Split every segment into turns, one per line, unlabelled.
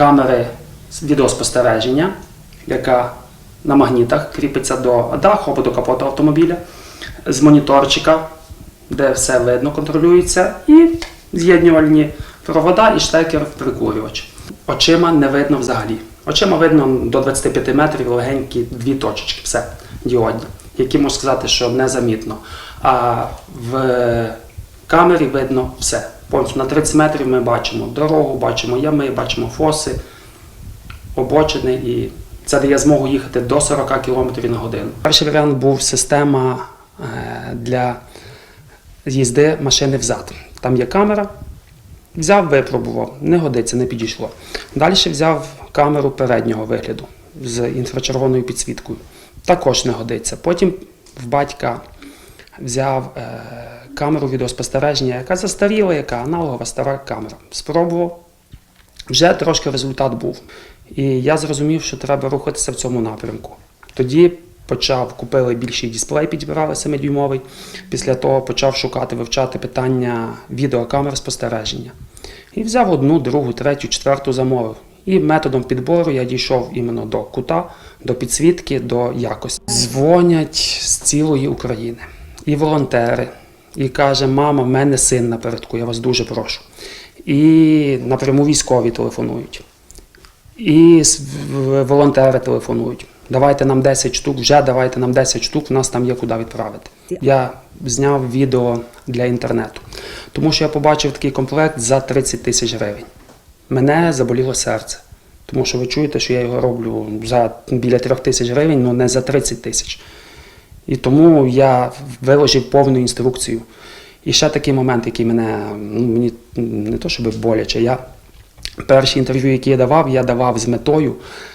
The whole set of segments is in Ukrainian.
камери відеоспостереження, яка на магнітах кріпиться до даху або до капоту автомобіля, з моніторчика, де все видно, контролюється, і з'єднювальні провода і штекер прикурювач. Очима не видно взагалі. Очима видно до 25 метрів легенькі дві точечки, все діодні, які можна сказати, що незамітно. А в камері видно все. Повністю на 30 метрів ми бачимо дорогу, бачимо ями, бачимо фоси, обочини і це дає змогу їхати до 40 км на годину. Перший варіант був система е, для їзди машини взад. Там є камера, взяв, випробував, не годиться, не підійшло. Далі взяв камеру переднього вигляду з інфрачервоною підсвіткою. Також не годиться. Потім в батька взяв е, камеру відеоспостереження, яка застаріла, яка аналогова стара камера. Спробував, вже трошки результат був. І я зрозумів, що треба рухатися в цьому напрямку. Тоді почав, купили більший дисплей, підбирали 7-дюймовий. Після того почав шукати, вивчати питання відеокамер спостереження. І взяв одну, другу, третю, четверту замовив. І методом підбору я дійшов іменно до кута, до підсвітки, до якості. Дзвонять з цілої України. І волонтери, і каже, мама, в мене син напередку, я вас дуже прошу. І напряму військові телефонують. І волонтери телефонують. Давайте нам 10 штук, вже давайте нам 10 штук, в нас там є куди відправити. Я зняв відео для інтернету, тому що я побачив такий комплект за 30 тисяч гривень. Мене заболіло серце. Тому що ви чуєте, що я його роблю за біля 3 тисяч гривень, але не за 30 тисяч. І тому я виложив повну інструкцію. І ще такий момент, який мене ну, мені не то щоб боляче. Я перші інтерв'ю, які я давав, я давав з метою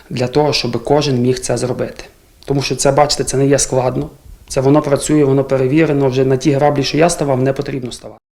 для того, щоб кожен міг це зробити. Тому що це, бачите, це не є складно. Це воно працює, воно перевірено. Вже на ті граблі, що я ставав, не потрібно ставати.